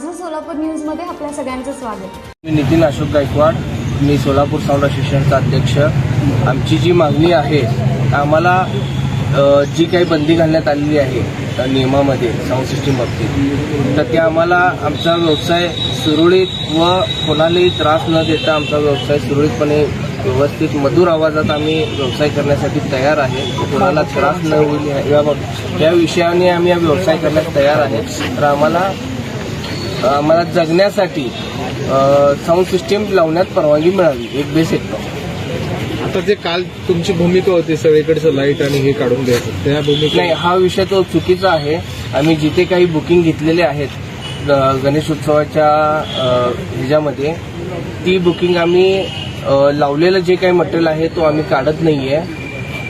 माझं सोलापूर न्यूजमध्ये आपल्या सगळ्यांचं स्वागत. मी नितीन अशोक गायकवाड मी सोलापूर साऊंड असोसिएशनचा अध्यक्ष. आमची जी मागणी आहे आम्हाला अ, जी काही बंदी घालण्यात आलेली आहे अ, नियमामध्ये साऊंड सिस्टीम बाबतीत तर ते आम्हाला आमचा व्यवसाय सुरळीत व कोणालाही त्रास न देता आमचा व्यवसाय सुरळीतपणे व्यवस्थित मधुर आवाजात आम्ही व्यवसाय करण्यासाठी तयार आहे. कोणाला त्रास न होईल या- या- या विषयाने आम्ही हा व्यवसाय करण्यास तयार आहे. तर आम्हाला आम्हाला जगण्यासाठी साऊंड सिस्टीम लावण्यात परवानगी मिळावी एक बेस एक आता जे काल तुमची भूमिका होती सगळीकडचं लाइट आणि हे काढून द्यायचं त्या भूमिका नाही हा विषय तो चुकीचा आहे. आम्ही जिथे काही बुकिंग घेतलेले आहेत ग- गणेश उत्सवाच्या अ, ह्याच्यामध्ये ती बुकिंग आम्ही लावलेलं जे काही मटेरियल आहे तो आम्ही काढत नाही आहे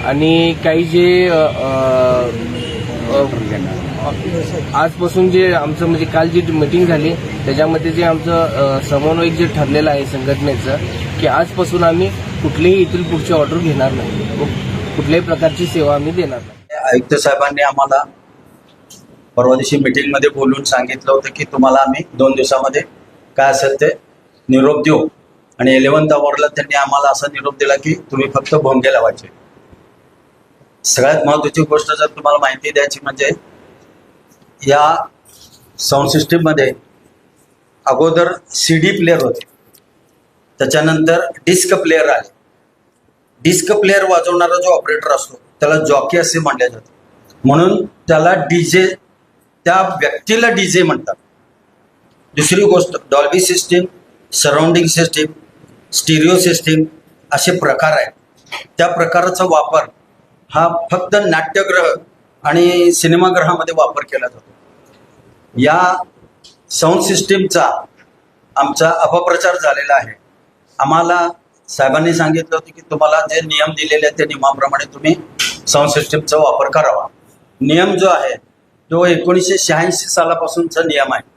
आणि काही जे आजपासून जे आमचं म्हणजे काल जी मिटिंग झाली त्याच्यामध्ये जे आमचं समन्वयक जे ठरलेलं आहे संघटनेचं की आजपासून आम्ही कुठलीही इथून पुढची ऑर्डर घेणार नाही. कुठल्याही प्रकारची सेवा आम्ही देणार नाही. आयुक्त साहेबांनी आम्हाला परवा दिवशी मीटिंगमध्ये बोलून सांगितलं होतं की तुम्हाला आम्ही दोन दिवसामध्ये काय असेल ते निरोप देऊ. आणि इलेव्हन्थ अवॉर्डला त्यांनी आम्हाला असा निरोप दिला की तुम्ही फक्त भोंगे लावायचे. सगळ्यात महत्वाची गोष्ट जर तुम्हाला माहिती द्यायची म्हणजे या साऊंड सिस्टीममध्ये अगोदर सी डी प्लेअर होते. त्याच्यानंतर डिस्क प्लेअर आले. डिस्क प्लेअर वाजवणारा जो ऑपरेटर असतो त्याला जॉकी असे म्हणले जाते. म्हणून त्याला डीजे त्या व्यक्तीला डीजे म्हणतात. दुसरी गोष्ट Dolby system surrounding system stereo system असे प्रकार आहेत. त्या प्रकाराचा वापर हा फक्त नाट्यग्रह आणि सिनेमागृहामध्ये वापर केला जातो. या साऊंड सिस्टीमचा आमचा अपप्रचार झालेला आहे. आम्हाला साहेबांनी सांगितलं होतं की तुम्हाला जे नियम दिलेले आहेत त्या नियमाप्रमाणे तुम्ही साऊंड सिस्टीमचा वापर करावा. नियम जो आहे तो एकोणीसशे शहाऐंशी सालापासूनचा नियम आहे.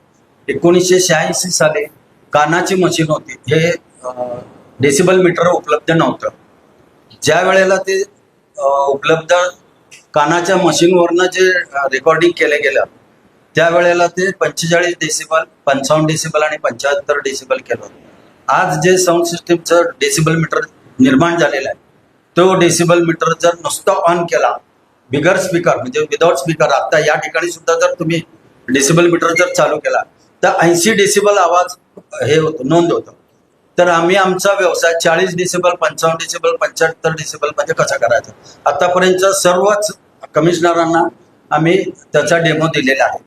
एकोणीसशे शहाऐंशी साली कानाची मशीन होती. हे डेसिबल मीटर उपलब्ध नव्हतं. ज्या वेळेला ते उपलब्ध कानाच्या मशीनवरनं जे रेकॉर्डिंग केलं गेलं त्यावेळेला ते पंचेचाळीस डेसिबल पंचावन्न डेसिबल आणि पंच्याहत्तर डेसिबल केलं होतं. आज जे साऊंड सिस्टीमचं डेसिबल मीटर निर्माण झालेलं आहे तो डेसिबल मीटर जर नुसतं ऑन केला बिगर स्पीकर म्हणजे विदाउट स्पीकर आता या ठिकाणी सुद्धा जर तुम्ही डेसिबल मीटर जर चालू केला तर ऐंशी डेसिबल आवाज हे होतं नोंद होतं. तर आम्ही आमचा व्यवसाय चाळीस डिसेबल पंचावन्न डिसेबल पंच्याहत्तर डिसेबलमध्ये म्हणजे कसा करायचा? आतापर्यंत सर्वच कमिशनरांना आम्ही त्याचा डेमो दिलेला आहे.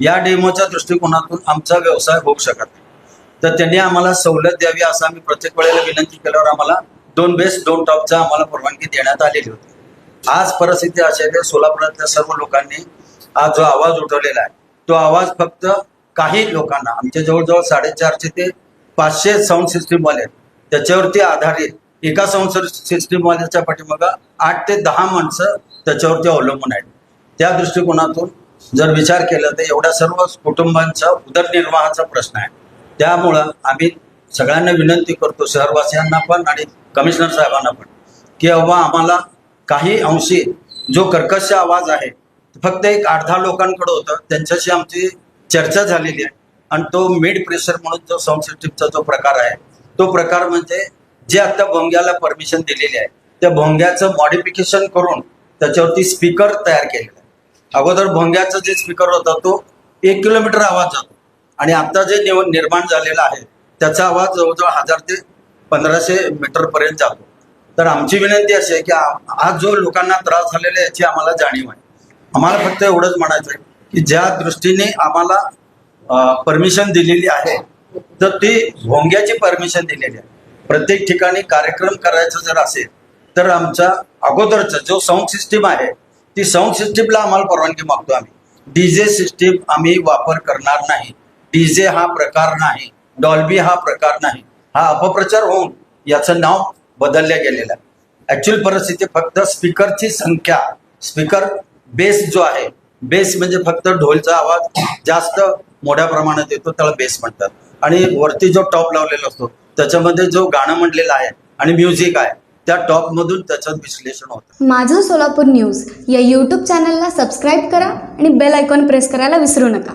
या डेमोच्या दृष्टिकोनातून आमचा व्यवसाय होऊ शकत नाही. तर त्यांनी आम्हाला सवलत द्यावी असं आम्ही प्रत्येक वेळेला विनंती केल्यावर आम्हाला दोन बेस दोन टॉपचा आम्हाला परवानगी देण्यात आलेली होती. आज परिस्थिती अशी आहे सोलापुरातल्या सर्व लोकांनी आज जो आवाज उठवलेला आहे तो आवाज फक्त काही लोकांना आमच्या जवळजवळ साडेचारशे ते पाचशे साऊंड सिस्टीमवाले त्याच्यावरती आधारित एका साऊंड सिस्टीमवाल्याच्या पाठीमागं आठ ते दहा माणसं त्याच्यावरती अवलंबून आहेत. त्या दृष्टिकोनातून जर विचार केला तर एवढ्या सर्व कुटुंबांचा उदरनिर्वाहाचा प्रश्न आहे. त्यामुळं आम्ही सगळ्यांना विनंती करतो शहरवासियांना पण आणि कमिशनर साहेबांना पण की बाबा आम्हाला काही अंशी जो कर्कश आवाज आहे फक्त एक आठ दहा लोकांकडे होतं त्यांच्याशी आमची चर्चा झालेली आहे. आणि तो मिड प्रेशर म्हणून जो साऊंड सिस्टीमचा जो प्रकार आहे तो प्रकार म्हणजे जे आता भोंग्याला परमिशन दिलेली आहे त्या भोंग्याचं मॉडिफिकेशन करून त्याच्यावरती स्पीकर तयार केले. अगोदर भोंग्याचा जे स्पीकर होता तो एक किलोमीटर आवाज जातो. आणि आता जे निर्माण झालेला आहे त्याचा आवाज जवळजवळ हजार ते पंधराशे मीटरपर्यंत जातो. तर आमची विनंती अशी आहे की आज जो लोकांना त्रास झालेला आहे याची आम्हाला जाणीव आहे. आम्हाला फक्त एवढंच म्हणायचं आहे की ज्या दृष्टीने आम्हाला परमिशन दिलेली आहे तर ती भोंग्याची परमिशन दिलेली आहे. प्रत्येक ठिकाणी कार्यक्रम करायचा जर असेल तर आमचा अगोदरचा जो साऊंड सिस्टीम आहे ती साऊंड सिस्टीमला आम्हाला परवानगी मागतो आम्ही. डीजे सिस्टीम आम्ही वापर करणार नाही. डीजे हा प्रकार नाही. डॉल्बी हा प्रकार नाही. हा अपप्रचार होऊन याचं नाव बदलल्या गेलेलं आहे. ऍक्च्युअल परिस्थिती फक्त स्पीकरची संख्या स्पीकर बेस जो आहे बेस म्हणजे फक्त ढोलचा आवाज जास्त मोठ्या प्रमाणात येतो त्याला बेस म्हणतात. आणि वरती जो टॉप लावलेला असतो त्याच्यामध्ये जो गाणं म्हटलेलं आहे आणि म्युझिक आहे त्या टॉप मधून विश्लेषण होतं. माझं सोलापूर न्यूज या यूट्यूब चॅनलला सबस्क्राईब करा आणि बेल आयकॉन प्रेस करायला विसरू नका.